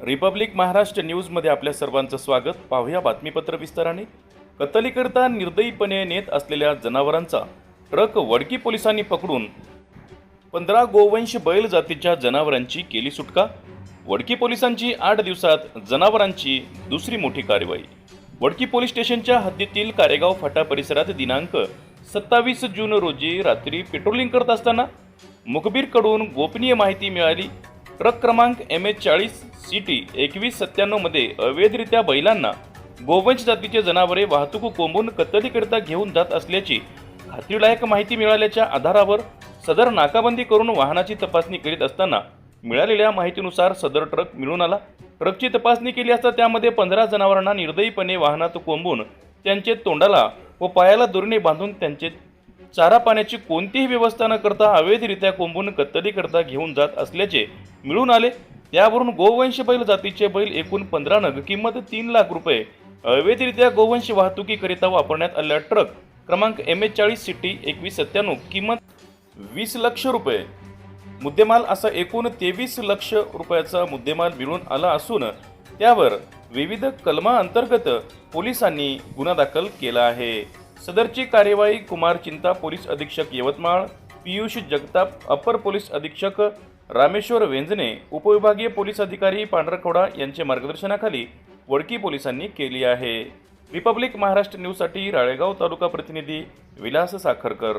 Republic Maharashtra न्यूजमध्ये आपल्या सर्वांचं स्वागत. पाहूया बातमीपत्र विस्ताराने. कत्तलीकरता निर्दयीपणे नेत असलेल्या जनावरांचा ट्रक वडकी पोलिसांनी पकडून पंधरा गोवंश बैल जातीच्या जनावरांची केली सुटका. वडकी पोलिसांची आठ दिवसात जनावरांची दुसरी मोठी कारवाई. वडकी पोलीस स्टेशनच्या हद्दीतील कारेगाव फाटा परिसरात दिनांक सत्तावीस जून रोजी रात्री पेट्रोलिंग करत असताना मुखबीरकडून गोपनीय माहिती मिळाली. ट्रक क्रमांक एम एच चाळीस सी टी एकवीस सत्त्याण्णवमध्ये अवैधरित्या बैलांना गोवंश जातीचे जनावरे वाहतूक कोंबून कत्तलीकरिता घेऊन जात असल्याची खात्रीलायक माहिती मिळाल्याच्या आधारावर सदर नाकाबंदी करून वाहनाची तपासणी करीत असताना मिळालेल्या माहितीनुसार सदर ट्रक मिळून आला. ट्रकची तपासणी केली असता त्यामध्ये पंधरा जनावरांना निर्दयीपणे वाहनात कोंबून त्यांचे तोंडाला व पायाला दोरीने बांधून त्यांचे चारा पाण्याची कोणतीही व्यवस्था न करता अवैधरित्या कोंबून कत्तलीकरता घेऊन जात असल्याचे मिळून आले. त्यावरून गोवंश बैल जातीचे बैल एकूण पंधरा नग किंमत तीन लाख रुपये. अवैधरित्या गोवंश वाहतुकीकरिता वापरण्यात आलेला ट्रक क्रमांक एम एच चाळीस सिटी एकवीस सत्त्याण्णव किंमत वीस लक्ष रुपये. मुद्देमाल असा एकूण तेवीस लक्ष रुपयाचा मुद्देमाल मिळून आला असून त्यावर विविध कलमा अंतर्गत पोलिसांनी गुन्हा दाखल केला आहे. सदरची कार्यवाही कुमार चिंता पोलीस अधीक्षक यवतमाळ पियुष जगताप अपर पोलीस अधीक्षक रामेश्वर वेंजने उपविभागीय पोलीस अधिकारी पांढरखोडा यांच्या मार्गदर्शनाखाली वडकी पोलिसांनी केली आहे. रिपब्लिक महाराष्ट्र न्यूजसाठी राळेगाव तालुका प्रतिनिधी विलास साखरकर.